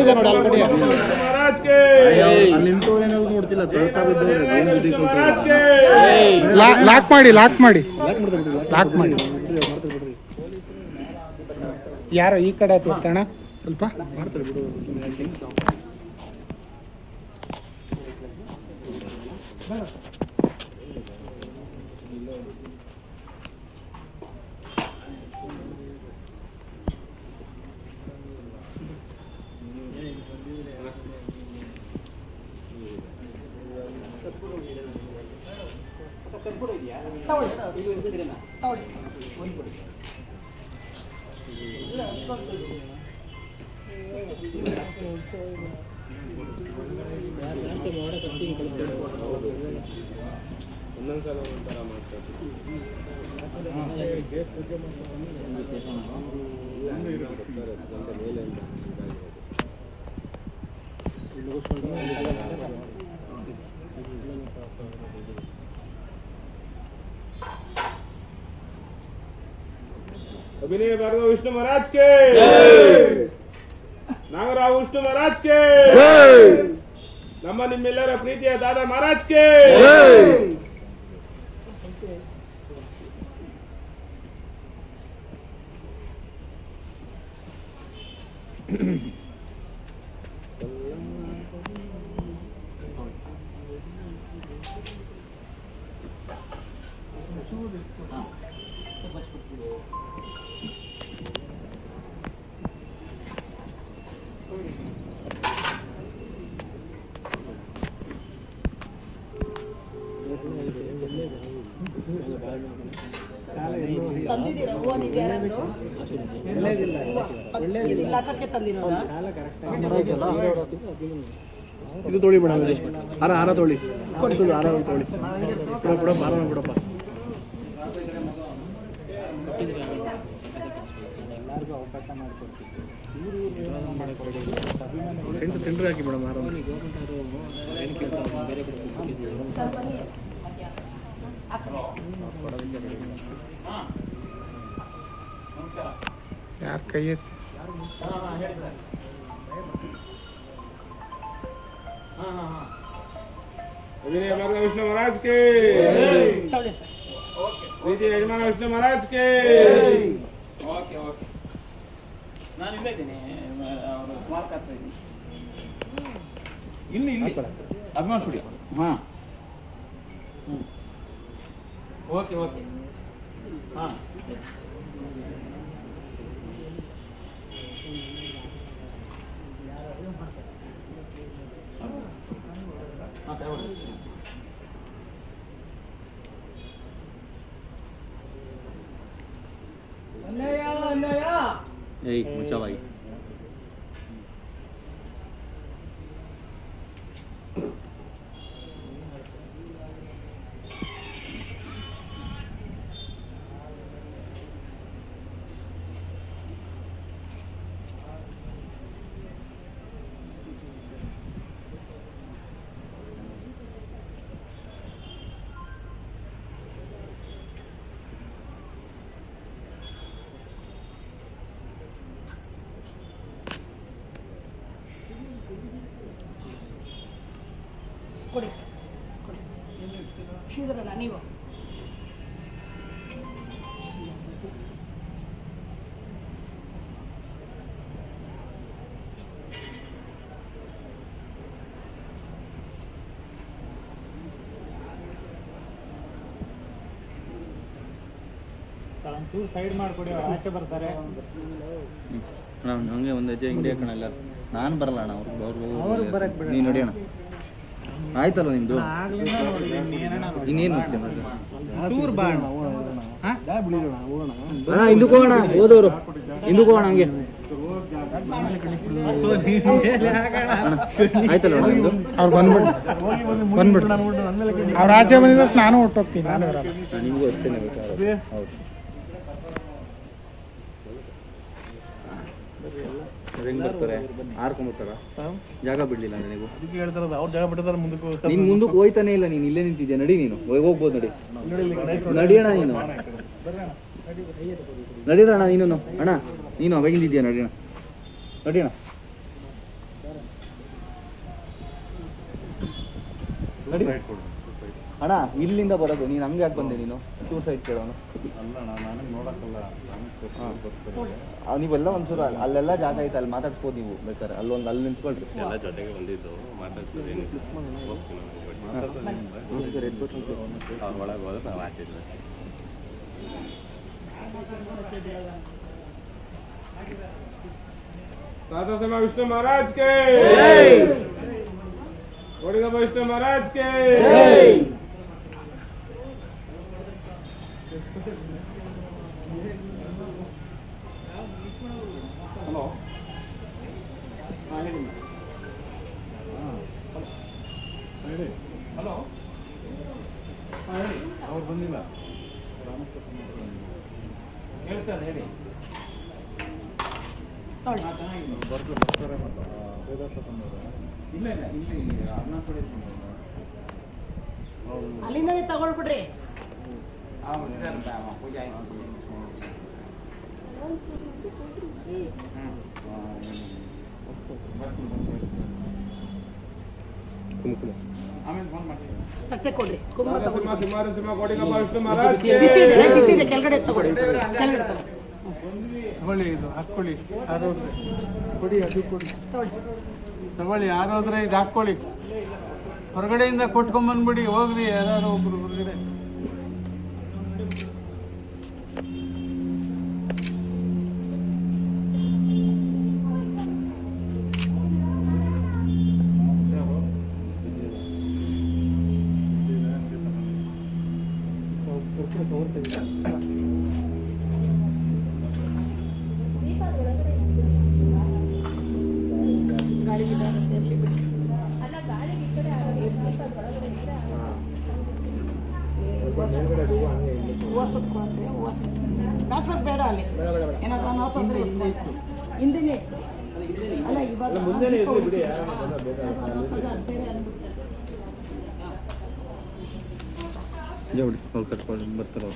ಬಂದಿದೆ ನೋಡಿ already lock ಮಾಡಿ ಲಾಕ್ ಮಾಡಿ. ಲಾಕ್ ಮಾಡಿ. ಯಾರೋ ಈ ಕಡೆ ತೋರ್ತಣ ಸ್ವಲ್ಪ. ಮಾಡ್ತಾರೆ ತಗೊಳ್ಳಿ ತಗೊಳ್ಳಿ ಒಂದೊಂದು ಸಲ ಒಂಥರ ಮಾಡ್ತಾರೆ ಮೇಲೆ अभिनय भार्गव विष्णु महाराज के ನಾಗರಾವ್ ವಿಷ್ಣು ಮಹಾರಾಜ್ ಕೆ ನಮ್ಮ ನಿಮ್ಮೆಲ್ಲರ ಪ್ರೀತಿಯ ದಾದಾ ಮಹಾರಾಜ್ ಕೆ ತಂದಿದ್ದೀರಾ? ಹೂವು ನೀವು ಯಾರಾದ್ರು? ಇದು ಇಲ್ಲಿ ಹಾಕಕ್ಕೆ ತಂದಿರೋದಾ? ಇದು ತೊಳಿ ಮೇಡಮ್ ಹಾರ ಹಾರ ತೊಳಿ. ಇದು ಹಾರ ತೊಳಿ. ಬಿಡ ಕೂಡ ಹಾರ ಬಿಡಪ್ಪ ಸೆಂಟ್ರ್ ಸೆಂಟ್ರ್ ಹಾಕಿ ಮೇಡಮ್ ಹಾರ ಬೇರೆ ಬನ್ನಿ. ಯಾರ ಕೈ ಎತ್ತಿ? ವಿಷ್ಣು ಮಹಾರಾಜ್ ಕೆ ಪ್ರೀತಿ ಯಜಮಾನ ವಿಷ್ಣು ಮಹಾರಾಜ್ ಕೆ ಓಕೆ ಓಕೆ ನಾನು ಇಲ್ಲೇ. ಇದ್ದೀನಿ ಇಲ್ಲಿ ಇಲ್ಲಿ ಅಭಿಮಾನ್ ಸ್ಟುಡಿಯೋ ಹಾಂ. ಹ್ಮ್. ಓಕೆ ಓಕೆ ಹಾಂ ಏಯ್ ಮುಚ್ಚವಾಗಿ ಕೊಡಿ ಸರ್. ಕೊಡಿ. ಶ್ರೀಧರಣ್ಣ ನೀವು. ಸೈಡ್ ಮಾಡ್ಕೊಡಿ ಅವ್ರು ಆಚೆ ಬರ್ತಾರೆ. ಹಂಗೆ ಒಂದು ಹೆಜ್ಜೆ ಹಿಂಗೆ ಕಣ ಎಲ್ಲ. ನಾನು ಬರಲ್ಲ ಅಣ್ಣ ಅವ್ರು ಅವ್ರಿಗೆ ಅವ್ರು ಬರಕ್ ನೀನು ನೋಡಿ ಅಣ್ಣ. ಆಯ್ತಲ್ಲ ನಿಮ್ದು? ಇನ್ನೇನು ಹಿಂದಕ್ಕೆ ಹೋಗೋಣ ಹೋದವರು. ಹಿಂದಕ್ಕೆ ಹೋಗೋಣ ಹಂಗೆ. ಆಯ್ತಲ್ಲ ನಿಮ್ದು? ಅವ್ರು ಬಂದ್ಬಿಟ್ಟು ಬಂದ್ಬಿಟ್ಟು. ಅವ್ರು ಆಚೆ ಬಂದಿದ್ದಷ್ಟು ನಾನು ಹೊಟ್ಟೋಗ್ತೀನಿ ನಾನು ನಿಮಗೂ ಅಷ್ಟೇ ಹೌದು. ಹೆಂಗ್ ಬರ್ತಾರೆ? ಹಾರ್ಕೊಂಬರ್ತಾರ ಜಾಗ ಬಿಡ್ಲಿಲ್ಲ ಅಂದ್ರೆ ನೀವು? ಅದಕ್ಕೆ ಅವ್ರ ಜಾಗ ಬಿಟ್ಟಾರ ಮುಂದಕ್ಕೆ ನಿನ್ ಮುಂದಕ್ಕೆ ಹೋಯ್ತಾನೆ ಇಲ್ಲ ನೀನ್ ಇಲ್ಲೇ ನಿಂತಿದ್ದೀಯಾ ನಡಿ ನೀನು ಹೋಗ್- ಹೋಗ್ಬೋದು ನಡಿ. ನಡಿಯೋಣ ನೀನು. ನಡೀರಣ ನೀನು ಅಣ್ಣ. ನೀನು ಅವಾಗಿಂದಿದ್ಯಾ? ನಡಿಯೋಣ ನಡಿಯೋಣ ನಡಿ. ಕೊಡು. ಅಣ್ಣ ಇಲ್ಲಿಂದ ಬರೋದು ನೀನು ಹಂಗೆ ಯಾಕೆ ಬಂದೆ ನೀನು? ಸೂಸೈಡ್ ಕೇಳೋನು. ನೀವೆಲ್ಲ ಒಂಚೂರು ಅಲ್- ಅಲ್ಲೆಲ್ಲ ಜಾಗ ಐತೆ ಅಲ್ಲಿ ಮಾತಾಡ್ಸ್ಬೋದು ನೀವು ಬೇಕಾದ್ರೆ. ಅಲ್ಲೊಂದು ಅಲ್ಲಿ ನಿಂತ್ಕೊಳ್ರಿ. ಎಲ್ಲ ಜೊತೆಗೆ ಬಂದಿದ್ದು ಮಾತಾಡ್ತೀವಿ ಅವ್ರ ಒಳಗೆ ಹೋದ್ರೆ ನಾವು ಆಚೆ ಹಲೋ. ಹಾಂ ಹೇಳಿ ಹಾಂ ಹೇಳಿ. ಹಲೋ. ಹಾಂ ಹೇಳಿ. ಅವ್ರು ಬಂದಿಲ್ಲ. ಕೇಳಿಸ್ತಾರೆ ಹೇಳಿ. ಬರ್ತಾರೆ ಬರ್ತಾರೆ ಮತ್ತು. ವೇದಾಂತ ತಂದವ್ರೆ. ಇಲ್ಲ ಇಲ್ಲ ಇಲ್ಲಿ ಅನ್ನ ಕಡೆ ಅಲ್ಲಿಂದಲೇ ತಗೊಳ್ಬಿಡ್ರಿ. ಕುಂಕುಮ ಆಮೇಲೆ ಫೋನ್ ಮಾಡ್ತೀನಿ ತಟ್ಟೆ ಕೊಡ್ರಿ ಕುಂಭ ತಗೊಳ್ಳಿ ಸಿಂಹ ಸಿಂಹ ಸಿಂಹ ಕೋಡಿ ವಿಷ್ಣು ಮಹಾರಾಜ್ ಕೆ ಬಿಸಿ ಇದೆ ಬಿಸಿ ಇದೆ ಕೆಳಗಡೆ ತಗೊಳ್ಳಿ ಕೆಳಗಡೆ ತಗೊಳ್ಳಿ ಇದು ಹಾಕ್ಕೊಳ್ಳಿ ಯಾರೋದ್ರೆ ಕೊಡಿ, ಅದು ಕೊಡಿ. ತಗೊಳ್ಳಿ ಇದು ಹಾಕ್ಕೊಳ್ಳಿ. ಹೊರಗಡೆಯಿಂದ ಕೊಟ್ಕೊಂಬಂದ್ಬಿಡಿ ಹೋಗ್ರಿ ಯಾರು ಒಬ್ರು ಹೊರಗಡೆ. ಹೂವು ಸುಟ್ಕೊಳತ್ತೆ ಹೂವು ನಾಚ್ಬಸ್ ಬೇಡ ಅಲ್ಲಿ ಏನಾದ್ರು ಅನ್ನೋ ತೊಂದರೆ ಹಿಂದೆನೇ ಅಲ್ಲ ಇವಾಗ ಜೋಡಿ ಬರ್ತಾರೆ